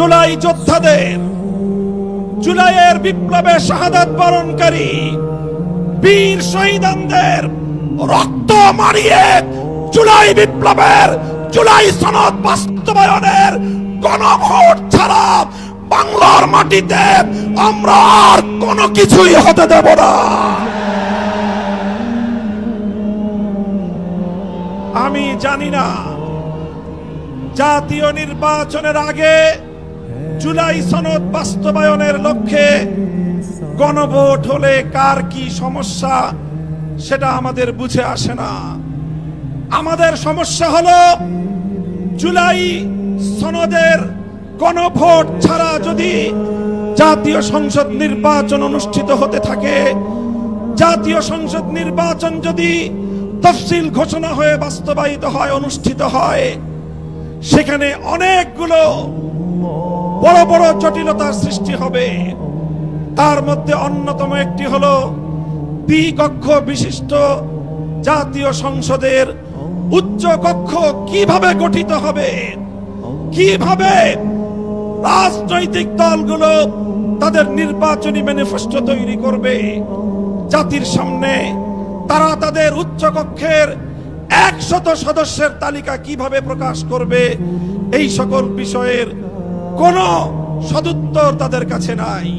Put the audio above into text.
জুলাই যোদ্ধাদের, জুলাইয়ের বিপ্লবে শাহাদাত বরণকারী বীর শহীদানদের রক্ত মারিয়ে জুলাই বিপ্লবের, জুলাই সনদ বাস্তবায়নের গণভোট ছাড়া বাংলার মাটিতে আমরা আর কোনো কিছুই হতে দেব না। আমি জানি না, জাতীয় নির্বাচনের আগে জুলাই সনদ বাস্তবায়নের লক্ষ্যে গণভোট হলে কার কি সমস্যা, সেটা আমাদের বুঝে আসে না। আমাদের সমস্যা হলো জুলাই সনদের গণভোট ছাড়া যদি জাতীয় সংসদ নির্বাচন অনুষ্ঠিত হতে থাকে, জাতীয় সংসদ নির্বাচন যদি তফসিল ঘোষণা হয়ে বাস্তবায়িত হয়, অনুষ্ঠিত হয়, সেখানে অনেকগুলো বড় বড় জটিলতার সৃষ্টি হবে। তার মধ্যে অন্যতম একটি হলো দ্বিকক্ষ বিশিষ্ট জাতীয় সংসদের উচ্চ কক্ষ কীভাবে গঠিত হবে? কীভাবে রাজনৈতিক দলগুলো তাদের নির্বাচনী ম্যানিফেস্টো তৈরি করবে? জাতির সামনে তারা তাদের উচ্চ কক্ষের একশত সদস্যের তালিকা কীভাবে প্রকাশ করবে? এই সকল বিষয়ের কোনো সদুত্তর তাদের কাছে নাই।